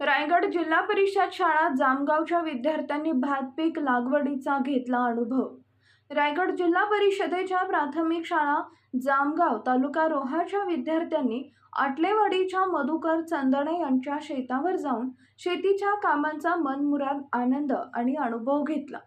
रायगड जिल्हा परिषद शाळा जामगावच्या विद्यार्थ्यांनी भातपीक लागवडीचा घेतला अनुभव. रायगड जिल्हा परिषदेच्या प्राथमिक शाळा जामगाव तालुका रोहाच्या विद्यार्थ्यांनी आटलेवाडीच्या मधुकर चंदणे यांच्या शेतावर जाऊन शेतीच्या कामांचा मनमुराद आनंद आणि अनुभव घेतला.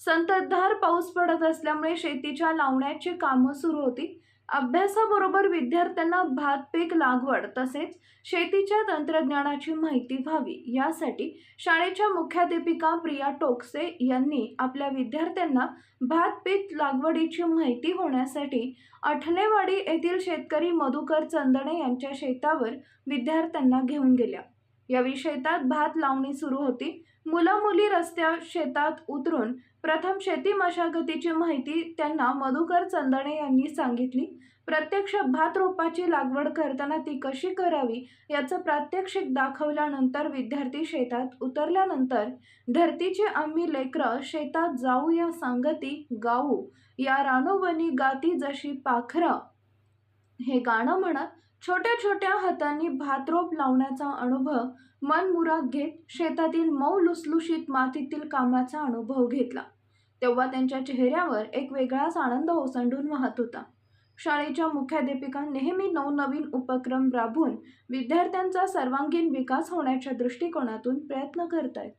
संततधार पाऊस पडत असल्यामुळे शेतीच्या लावण्याची कामं सुरू होती. अभ्यासाबरोबर विद्यार्थ्यांना भात पीक लागवड तसेच शेतीच्या तंत्रज्ञानाची माहिती व्हावी यासाठी शाळेच्या मुख्याध्यापिका प्रिया टोकसे यांनी आपल्या विद्यार्थ्यांना भात पीक लागवडीची माहिती होण्यासाठी अठलेवाडी येथील शेतकरी मधुकर चंदणे यांच्या शेतावर विद्यार्थ्यांना घेऊन गेल्या. यावेळी शेतात भात लावणी सुरू होती. मुलं मुली रस्त्या शेतात उतरून प्रथम शेती मशागतीची माहिती त्यांना मधुकर चंदणे यांनी सांगितली. प्रत्यक्ष भात रोपाची लागवड करताना ती कशी करावी याचं प्रात्यक्षिक दाखवल्यानंतर विद्यार्थी शेतात उतरल्यानंतर धरतीची आम्ही लेकरं शेतात जाऊ या सांगती गाऊ. या रानोवनी गाती जशी पाखरं हे गाणं म्हणत छोट्या छोट्या हातांनी भातरोप लावण्याचा अनुभव मनमुराद घेत शेतातील मऊ लुसलुशीत मातीतील कामाचा अनुभव घेतला. तेव्हा त्यांच्या चेहऱ्यावर एक वेगळाच आनंद ओसंडून वाहत होता. शाळेच्या मुख्याध्यापिका नेहमी नवनवीन उपक्रम राबवून विद्यार्थ्यांचा सर्वांगीण विकास होण्याच्या दृष्टिकोनातून प्रयत्न करत आहेत